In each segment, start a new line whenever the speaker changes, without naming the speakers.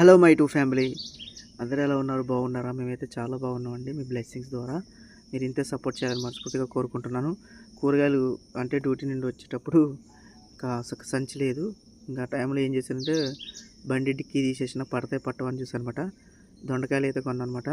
Hello my two family అందరూ ఎలా ఉన్నారు? బాగున్నారా? మేమైతే చాలా బాగున్నామండి మీ బ్లెస్సింగ్స్ ద్వారా. మీరు ఇంతే సపోర్ట్ చేయాలని మనస్ఫూర్తిగా కోరుకుంటున్నాను. కూరగాయలు అంటే డ్యూటీ నుండి వచ్చేటప్పుడు ఇంకా సంచి లేదు. ఇంకా టైంలో ఏం చేశానంటే బండి డిక్కి తీసేసిన పడతాయి పట్టవని చూసాను అనమాట దొండకాయలు అయితే కొన్నాను అనమాట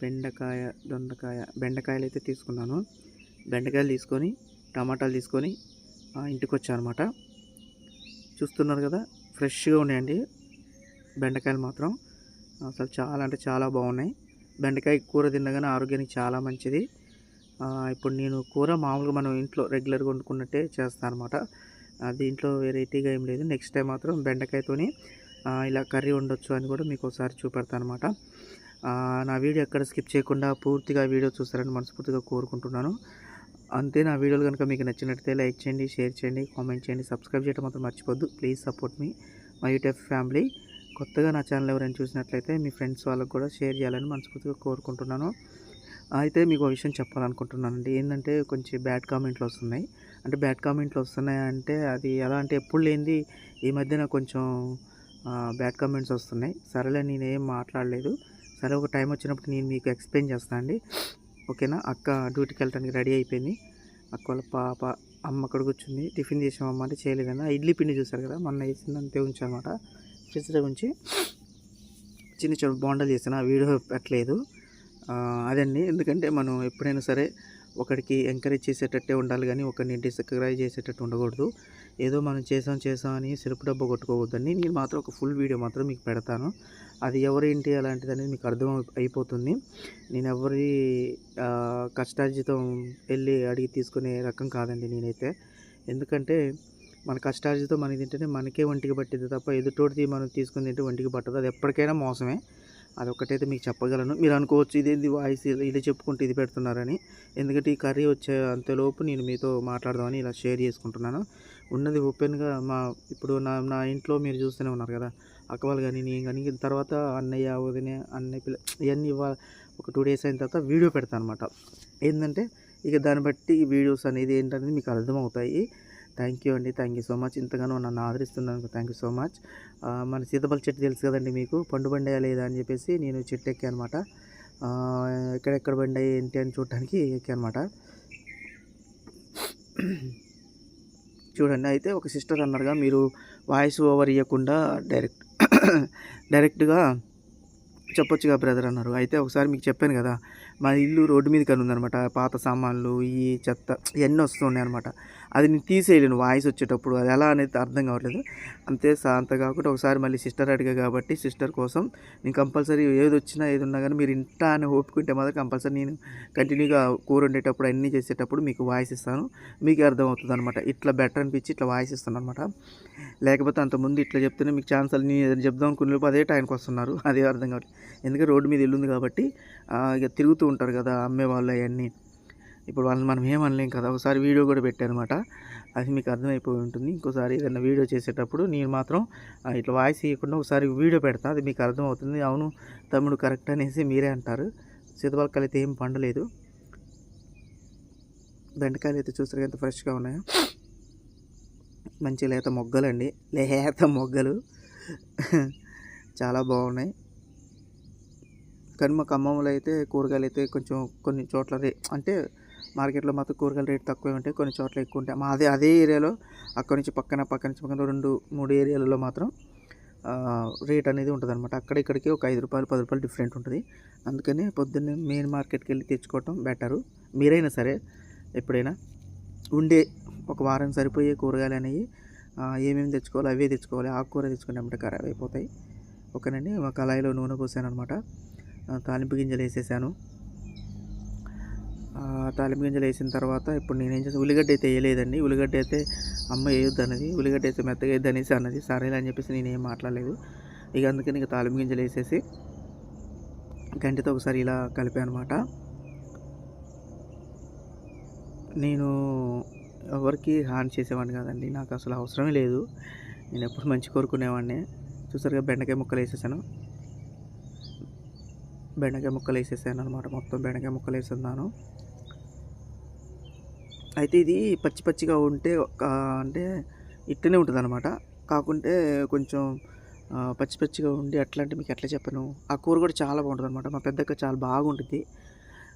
బెండకాయ దొండకాయ బెండకాయలు అయితే తీసుకున్నాను. బెండకాయలు తీసుకొని టమాటాలు తీసుకొని ఇంటికి వచ్చాను అనమాట చూస్తున్నారు కదా ఫ్రెష్గా ఉన్నాయండి. బెండకాయలు మాత్రం. అసలు చాలా అంటే చాలా బాగున్నాయి. బెండకాయ కూర తిన్నగానే ఆరోగ్యానికి చాలా మంచిది. ఇప్పుడు నేను కూర మామూలుగా మనం ఇంట్లో రెగ్యులర్గా వండుకున్నట్టే చేస్తాను అనమాట దీంట్లో వెరైటీగా ఏం లేదు. నెక్స్ట్ టైం మాత్రం బెండకాయతోని ఇలా కర్రీ ఉండొచ్చు అని కూడా మీకు ఒకసారి చూపెడతాను అనమాట నా వీడియో ఎక్కడ స్కిప్ చేయకుండా పూర్తిగా వీడియో చూస్తారని మనస్ఫూర్తిగా కోరుకుంటున్నాను. అంతే నా వీడియోలు కనుక మీకు నచ్చినట్లయితే లైక్ చేయండి షేర్ చేయండి కామెంట్ చేయండి. సబ్స్క్రైబ్ చేయడం మాత్రం మర్చిపోద్దు please support me. My YouTube family. కొత్తగా నా ఛానల్ ఎవరైనా చూసినట్లయితే మీ ఫ్రెండ్స్ వాళ్ళకు కూడా షేర్ చేయాలని మనస్ఫూర్తిగా కోరుకుంటున్నాను. అయితే మీకు ఒక విషయం చెప్పాలనుకుంటున్నానండి. ఏంటంటే కొంచెం బ్యాడ్ కామెంట్లు వస్తున్నాయి. అంటే బ్యాడ్ కామెంట్లు వస్తున్నాయి అంటే అది ఎలా అంటే ఎప్పుడు లేనిది ఈ మధ్యన కొంచెం బ్యాడ్ కామెంట్స్ వస్తున్నాయి. సరేలే నేనేం మాట్లాడలేదు. సరే ఒక టైం వచ్చినప్పుడు నేను మీకు ఎక్స్ప్లెయిన్ చేస్తాను అండి. ఓకేనా? అక్క డ్యూటీకి వెళ్ళడానికి రెడీ అయిపోయింది. అక్క వాళ్ళ పాప అమ్మ అక్కడ కూర్చుంది. టిఫిన్ చేసామమ్మ అంటే చేయలేదన్న. ఇడ్లీ పిండి చూసారు కదా? మొన్న వేసిందని అంతే ఉంచానమాట ఫ్రిడ్జ్లో ఉంచి చిన్న చిన్న బోండాలు చేసిన ఆ వీడియో పెట్టలేదు. అదండి ఎందుకంటే మనం ఎప్పుడైనా సరే ఒకడికి ఎంకరేజ్ చేసేటట్టే ఉండాలి కానీ ఒకరిని డిస్కరేజ్ చేసేటట్టు ఉండకూడదు. ఏదో మనం చేసాం చేసాం అని సిరుపు డబ్బు కొట్టుకోవద్దని నేను మాత్రం ఒక ఫుల్ వీడియో మాత్రం మీకు పెడతాను. అది ఎవరేంటి అలాంటిది అనేది మీకు అర్థం అయిపోతుంది. నేను ఎవరి కష్టార్జితం వెళ్ళి అడిగి తీసుకునే రకం కాదండి నేనైతే. ఎందుకంటే మన కష్టార్జితో మనకి తింటేనే మనకే ఒంటికి పట్టింది తప్ప ఎదుటోటి మనం తీసుకుని తింటే ఒంటికి పట్టదు. అది ఎప్పటికైనా మోసమే. అదొక్కటైతే మీకు చెప్పగలను. మీరు అనుకోవచ్చు ఇదేంది వాయిస్ ఇలా చెప్పుకుంటూ ఇది పెడుతున్నారని. ఎందుకంటే ఈ కర్రీ వచ్చే అంతలోపు నేను మీతో మాట్లాడదామని ఇలా షేర్ చేసుకుంటున్నాను. ఉన్నది ఓపెన్గా మా ఇప్పుడు నా నా ఇంట్లో మీరు చూస్తూనే ఉన్నారు కదా. అక్కవాళ్ళు కానీ నేను కానీ తర్వాత అన్నయ్య వదిన అన్నయ్య పిల్ల ఇవన్నీ ఒక టూ డేస్ అయిన తర్వాత వీడియో పెడతాను అనమాట ఏంటంటే ఇక దాన్ని బట్టి ఈ వీడియోస్ అనేది ఏంటనేది మీకు అర్థమవుతాయి. థ్యాంక్ యూ అండి. Thank you so much. ఇంతగానో నన్ను ఆదరిస్తున్నాను థ్యాంక్ యూ సో మచ్. మన సీతపల్లి చెట్టు తెలుసు కదండి మీకు. పండు బండయా లేదా అని చెప్పేసి నేను చెట్టు ఎక్కాను అనమాట ఎక్కడెక్కడ బండి ఏంటి అని చూడటానికి ఎక్కాను అనమాట చూడండి అయితే ఒక సిస్టర్ అన్నారుగా మీరు వాయిస్ ఓవర్ ఇవ్వకుండా డైరెక్ట్ డైరెక్ట్గా చెప్పొచ్చుగా బ్రదర్ అన్నారు. అయితే ఒకసారి మీకు చెప్పాను కదా మా ఇల్లు రోడ్డు మీద కనుందనమాట పాత సామాన్లు ఈ చెత్త ఇవన్నీ వస్తున్నాయి అనమాట అది నేను తీసేయలేను వాయిస్ వచ్చేటప్పుడు. అది ఎలా అనేది అర్థం కావట్లేదు. అంతే సా- అంత కాకుండా ఒకసారి మళ్ళీ సిస్టర్ అడిగా కాబట్టి సిస్టర్ కోసం నేను కంపల్సరీ ఏది వచ్చినా ఏది ఉన్నా కానీ మీరు ఇంటా అని ఒప్పుకుంటే మాత్రం కంపల్సరీ నేను కంటిన్యూగా కూర వండేటప్పుడు అన్నీ చేసేటప్పుడు మీకు వాయిస్ ఇస్తాను. మీకు అర్థమవుతుంది అనమాట ఇట్లా బెటర్ అనిపించి ఇట్లా వాయిస్ ఇస్తాను అనమాట లేకపోతే అంతకుముందు ఇట్లా చెప్తేనే మీకు ఛాన్స్ నేను చెప్దాం అనుకునే లోపు అదే టైంకి వస్తున్నారు. అదే అర్థం కావట్లేదు. ఎందుకంటే రోడ్డు మీద ఇల్లుంది కాబట్టి ఇక తిరుగుతూ ఉంటారు కదా అమ్మే వాళ్ళు అవన్నీ. ఇప్పుడు వాళ్ళని మనం ఏమనలేం కదా ఒకసారి వీడియో కూడా పెట్టాను అనమాట అది మీకు అర్థమైపోయి ఉంటుంది. ఇంకోసారి ఏదైనా వీడియో చేసేటప్పుడు నేను మాత్రం ఇట్లా వాయిస్ ఇవ్వకుండా ఒకసారి వీడియో పెడతా అది మీకు అర్థమవుతుంది. అవును తమ్ముడు కరెక్ట్ అనేసి మీరే అంటారు. సీతపాలకాయలు అయితే ఏం పండలేదు. బెండకాయలు అయితే చూస్తారు ఎంత ఫ్రెష్గా ఉన్నాయో. మంచి లేత మొగ్గలండి. లేత మొగ్గలు. చాలా బాగున్నాయి. కానీ మా ఖమ్మంలో అయితే కూరగాయలు అయితే కొంచెం కొన్ని చోట్ల అంటే మార్కెట్లో మాత్రం కూరగాయల రేట్ తక్కువే ఉంటాయి కొన్ని చోట్ల ఎక్కువ ఉంటాయి. మా అదే అదే ఏరియాలో అక్కడి నుంచి పక్కన పక్కన నుంచి పక్కన రెండు మూడు ఏరియాలలో మాత్రం రేట్ అనేది ఉంటుంది అనమాట అక్కడ ఇక్కడికి ఒక ఐదు రూపాయలు పది రూపాయలు డిఫరెంట్ ఉంటుంది. అందుకని పొద్దున్నే మెయిన్ మార్కెట్కి వెళ్ళి తెచ్చుకోవటం బెటరు. మీరైనా సరే ఎప్పుడైనా ఉండే ఒక వారం సరిపోయే కూరగాయలు అనేవి ఏమేమి తెచ్చుకోవాలి అవే తెచ్చుకోవాలి. ఆకుకూర తెచ్చుకుంటే అమ్మట ఖరాబ్ అయిపోతాయి ఓకేనండి ఒక కళాయిలో నూనె పోసాను అనమాట తాలింపు గింజలు వేసేసాను. తాలింపు గింజలు వేసిన తర్వాత ఇప్పుడు నేను ఏం చేస్తాను ఉల్లిగడ్డ అయితే వేయలేదండి. ఉల్లిగడ్డ అయితే అమ్మ వేయొద్దు అన్నది ఉల్లిగడ్డ అయితే మెత్తగా వేయద్దు అనేసి అన్నది. సరేలే అని చెప్పేసి నేను ఏం మాట్లాడలేదు. ఇక అందుకని ఇక తాలింపు గింజలు వేసేసి గంటితో ఒకసారి ఇలా కలిపాను అనమాట నేను ఎవరికి హాని చేసేవాడిని కాదండి. నాకు అసలు అవసరమే లేదు. నేను ఎప్పుడు మంచి కోరుకునేవాడిని. చూసారుగా బెండకాయ ముక్కలు వేసేసాను. బెండకాయ ముక్కలు వేసేసాను అనమాట మొత్తం బెండకాయ ముక్కలు వేస్తున్నాను. అయితే ఇది పచ్చి పచ్చిగా ఉంటే ఒక అంటే ఇట్టనే ఉంటుంది అనమాట కాకుంటే కొంచెం పచ్చి పచ్చిగా ఉండి అట్లా అంటే మీకు ఎట్లా చెప్పను. ఆ కూర కూడా చాలా బాగుంటుంది అనమాట మా పెద్దక్క చాలా బాగుంటుంది.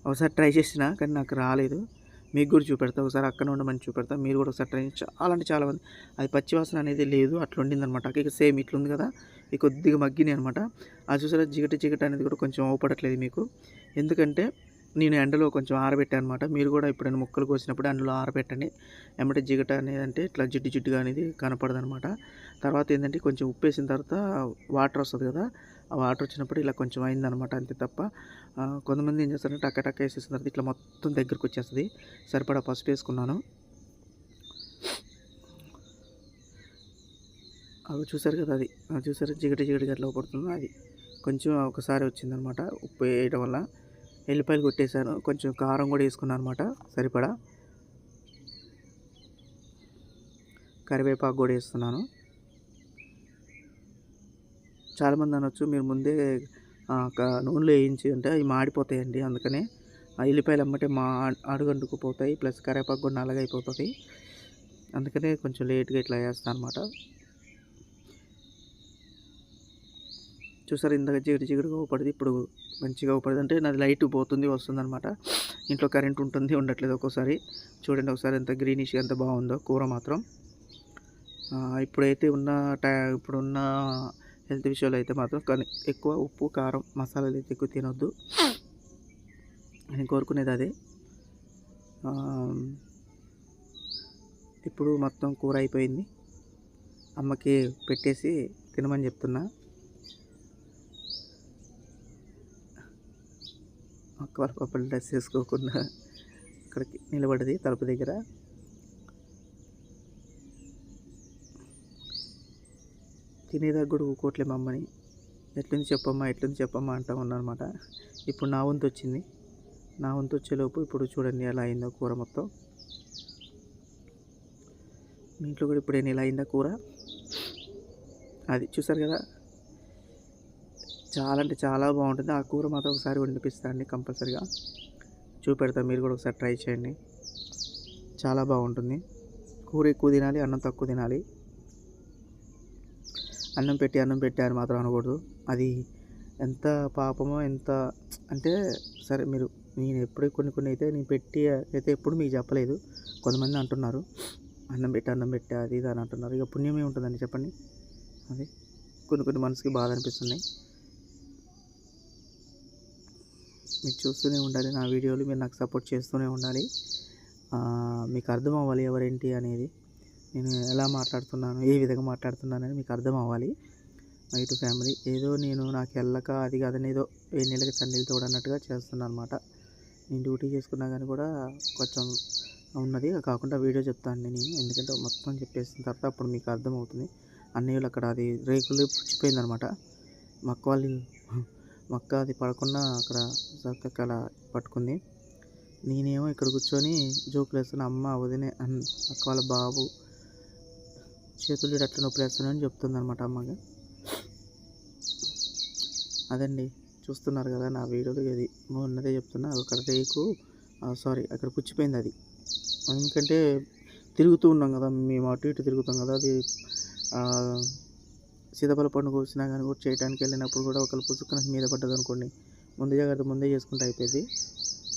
ఒకసారి ట్రై చేసిన కానీ నాకు రాలేదు. మీకు కూడా చూపెడతా. ఒకసారి అక్కడ ఉండమని చూపెడతా. మీరు కూడా ఒకసారి ట్రై చాలా అంటే చాలా మంది అది పచ్చి వాసన అనేది లేదు అట్లా ఉండిందనమాట ఇక సేమ్ ఇట్లుంది కదా. ఇక కొద్దిగా మగ్గినాయి అనమాట అది చూసారా? జిగట జిగట అనేది కూడా కొంచెం అవపడట్లేదు మీకు. ఎందుకంటే నేను ఎండలో కొంచెం ఆరబెట్టాను అనమాట మీరు కూడా ఎప్పుడైనా ముక్కలు కోసినప్పుడు అందులో ఆరబెట్టండి. ఎమ్మటే జిగట అనేది అంటే ఇట్లా జిడ్డు జిడ్డుగా అనేది కనపడదు అనమాట తర్వాత ఏంటంటే కొంచెం ఉప్పు వేసిన తర్వాత వాటర్ వస్తుంది కదా ఆ వాటర్ వచ్చినప్పుడు ఇలా కొంచెం అయిందనమాట అంతే తప్ప. కొంతమంది ఏం చేస్తారంటే టక్క టక్క వేసేసిన తర్వాత ఇట్లా మొత్తం దగ్గరకు వచ్చేస్తుంది. సరిపడా పసుపు వేసుకున్నాను. అవి చూసారు కదా అది. చూసారు? జిగట జిగటిగా ఎట్లా పడుతుందో అది. కొంచెం ఒకసారి వచ్చిందనమాట ఉప్పు వేయడం వల్ల. ఎల్లిపాయలు కొట్టేశాను. కొంచెం కారం కూడా వేసుకున్నాను అనమాట సరిపడా? కరివేపాకు కూడా వేస్తున్నాను. చాలామంది అనొచ్చు మీరు ముందే ఒక నూనెలో వేయించి అంటే అవి మాడిపోతాయండి అందుకనే. ఆ ఎల్లిపాయలు అమ్మటే మా అడుగంటుకుపోతాయి ప్లస్ కరివేపాకు కూడా నల్లగా అయిపోతుంది. అందుకనే కొంచెం లేట్గా ఇట్లా వేస్తాను అనమాట చూసారు ఇందాక చీకటి చీకటిగా ఊపడింది ఇప్పుడు మంచిగా ఊపడింది అంటే నాది లైట్ పోతుంది వస్తుంది అనమాట ఇంట్లో కరెంట్ ఉంటుంది ఉండట్లేదు ఒక్కోసారి. చూడండి ఒకసారి ఎంత గ్రీనిష్ ఎంత బాగుందో కూర మాత్రం. ఇప్పుడైతే ఉన్న టై ఇప్పుడున్న హెల్త్ విషయాలు అయితే మాత్రం కానీ ఎక్కువ ఉప్పు కారం మసాలాలు అయితే ఎక్కువ తినొద్దు. నేను కోరుకునేది అదే. ఇప్పుడు మొత్తం కూర అయిపోయింది. అమ్మకి పెట్టేసి తినమని చెప్తున్నా. అక్క వాళ్ళ పాపలు డ్రెస్ వేసుకోకుండా అక్కడికి నిలబడింది తలుపు దగ్గర. తినేదాకా కూడా ఊకోవట్లే మా అమ్మని ఎట్లుంది చెప్పమ్మా ఎట్లుంది చెప్పమ్మా అంటా ఉన్నానమాట ఇప్పుడు నా వంతు వచ్చింది. నా వంతు వచ్చేలోపు ఇప్పుడు చూడండి ఎలా అయిందో కూర మొత్తం. మీ ఇంట్లో కూడా ఇప్పుడు ఎలా అయిందా కూర? అది చూసారు కదా? చాలా అంటే చాలా బాగుంటుంది. ఆ కూర మాత్రం ఒకసారి వినిపిస్తా అండి కంపల్సరిగా. చూపెడతా మీరు కూడా ఒకసారి ట్రై చేయండి. చాలా బాగుంటుంది. కూర ఎక్కువ తినాలి అన్నం తక్కువ తినాలి. అన్నం పెట్టి అన్నం పెట్టి అని మాత్రం అనకూడదు. అది ఎంత పాపమో ఎంత అంటే సరే మీరు నేను ఎప్పుడు కొన్ని కొన్ని అయితే నేను పెట్టి అయితే ఎప్పుడు మీకు చెప్పలేదు. కొంతమంది అంటున్నారు అన్నం పెట్టి అన్నం పెట్టి అది ఇది అని అంటున్నారు. ఇక పుణ్యమే ఉంటుందండి చెప్పండి. అది కొన్ని కొన్ని మనసుకి బాధ అనిపిస్తున్నాయి మీరు చూస్తూనే ఉండాలి నా వీడియోలు మీరు నాకు సపోర్ట్ చేస్తూనే ఉండాలి. మీకు అర్థం అవ్వాలి ఎవరేంటి అనేది. నేను ఎలా మాట్లాడుతున్నాను ఏ విధంగా మాట్లాడుతున్నానని మీకు అర్థం అవ్వాలి నైట్ ఫ్యామిలీ ఏదో నేను నాకు వెళ్ళక అది కాదని ఏదో ఏ నెలకి చన్నీళ్ళు తోడన్నట్టుగా చేస్తున్నాను అనమాట నేను డ్యూటీ చేసుకున్నా కానీ కూడా కొంచెం ఉన్నది కాకుండా వీడియో చెప్తాను నేను. ఎందుకంటే మొత్తం చెప్పేసిన తర్వాత అప్పుడు మీకు అర్థమవుతుంది. అన్నయ్యలు అక్కడ అది రేకులు పుచ్చిపోయిందనమాట మక్క మక్క అది పడకుండా అక్కడ చక్కగా అలా పట్టుకుంది. నేనేమో ఇక్కడ కూర్చొని జోకులు వేస్తున్నా అమ్మ వదినే అన్ అక్క వాళ్ళ బాబు చేతులు అట్లా నొప్పి వేస్తున్నాయని అని చెప్తుంది అనమాట అమ్మకి అదండి చూస్తున్నారు కదా నా వీడియోలో ఇది ఉన్నదే చెప్తున్నా అక్కడ రేకు సారీ అక్కడ పుచ్చిపోయింది అది. ఎందుకంటే తిరుగుతూ ఉన్నాం కదా మేము అటు ఇటు తిరుగుతాం కదా అది సీతాఫల పండు కోసినా కానీ కూడా చేయడానికి వెళ్ళినప్పుడు కూడా ఒకళ్ళు పుసుకున మీద పడ్డది అనుకోండి. ముందు జాగ్రత్త ముందే చేసుకుంటే అయిపోయింది.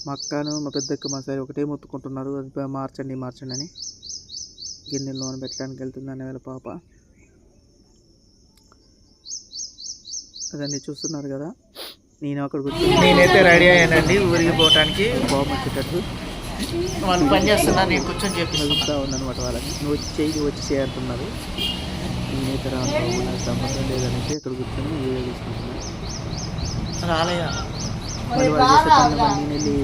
మా అక్కను మా పెద్దక్క మా సైడ్ ఒకటే మొత్తుకుంటున్నారు. అది మార్చండి మార్చండి అని గిన్నెల్లో పెట్టడానికి వెళ్తుంది అనే వాళ్ళ పాప. అదండి చూస్తున్నారు కదా. నేను అక్కడ నేనైతే రెడీ అయ్యానండి ఊరికి పోవడానికి బాబు వచ్చేటట్టు. వాళ్ళు పని చేస్తున్నారు నేను కూర్చొని చెప్పిస్తా ఉందన్నమాట వాళ్ళకి. నువ్వు వచ్చి వచ్చి చేరుతున్నారు నేనైతే రాను నాకు సంబంధం లేదనేసి అక్కడ కూర్చొని వీడియో తీసుకుంటున్నాను రాలేదా? మళ్ళీ వాళ్ళు నేను వెళ్ళి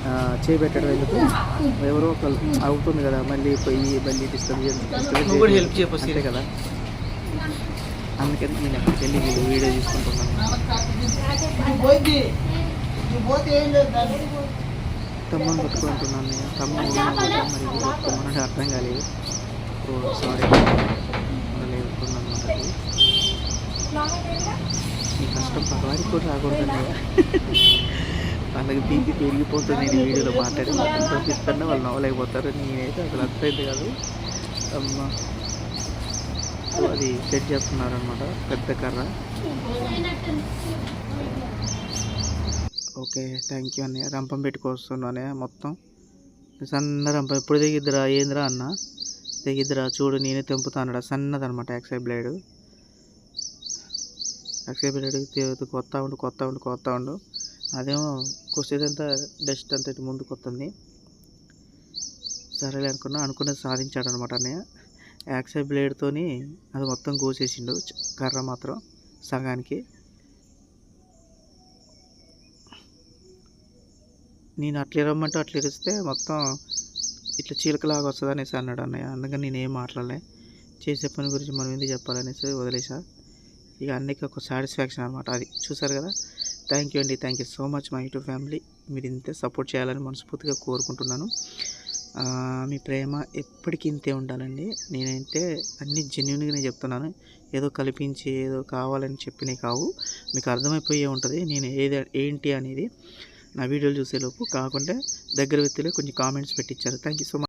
ఆ, చేయి పెట్టడం ఎందుకు? ఎవరో ఒకరు అవుతుంది కదా మళ్ళీ పోయి మళ్ళీ డిస్టర్బ్
కూడా help చేయకపోతే
కదా? అందుకని నేను అక్కడికి వెళ్ళి వీడియో వీడియో తీసుకుంటున్నాను. తమ్మని పట్టుకుంటున్నాను నేను. తమ్మ మరి పట్టుకోమని అర్థం కాలేదు. సారీ ఈ కష్టం పగవారికి కూడా రాకూడదండి. వాళ్ళకి బీపీ పెరిగిపోతుంది. నేను వీడియోలో మాట్లాడి మాత్రం వాళ్ళు నవ్వలేకపోతారు. నేనైతే అసలు అర్థమైంది కాదు. అమ్మ. సో అది సెట్ చేస్తున్నారు అనమాట పెద్ద కర్ర. ఓకే థ్యాంక్ యూ అన్నయ్య. రంపం పెట్టుకొస్తున్నాను అన్నయ్య మొత్తం. సన్న రంపం. ఎప్పుడు దిగిద్దిరా ఏందిరా అన్న? తెగిద్దిరా? చూడు నేనే తెంపుతానడా సన్నదనమాట యాక్సైడ్ బ్లేడు. యాక్సైడ్ బ్లేడ్ కొత్త ఉండు కొత్త ఉండు కొత్త ఉండు. అదేమో అంతా డస్ట్ అంతా ఇటు ముందుకు వస్తుంది. సరేలే అనుకున్నా అనుకున్నది సాధించాడు అనమాట అన్నయ్య యాక్సై బ్లేడ్తోని అది మొత్తం కోసేసిండు కర్ర మాత్రం సగానికి నేను అట్లా రమ్మంటే అట్లా ఇరిస్తే మొత్తం ఇట్లా చీలకలాగా వస్తుంది అనేసి అన్నాడు అన్నయ్య. అందుకని నేను ఏం మాట్లాడలే. చేసే పని గురించి మనం ఏంది చెప్పాలనేసి వదిలేసా. ఇక అన్నికి ఒక సాటిస్ఫాక్షన్ అనమాట అది. చూసారు కదా? థ్యాంక్ యూ అండి. Thank you so much my YouTube family. మీరు ఇంతే సపోర్ట్ చేయాలని మనస్ఫూర్తిగా కోరుకుంటున్నాను. మీ ప్రేమ ఎప్పటికీ ఇంతే ఉండాలండి. నేనైతే అన్ని జెన్యున్గానే చెప్తున్నాను. ఏదో కల్పించి ఏదో కావాలని చెప్పినవి కావు. మీకు అర్థమైపోయే ఉంటుంది. నేను ఏది ఏంటి అనేది నా వీడియోలు చూసేలోపు. కాకుండా దగ్గర వ్యక్తులే కొంచెం కామెంట్స్ పెట్టించారు థ్యాంక్ యూ సో మచ్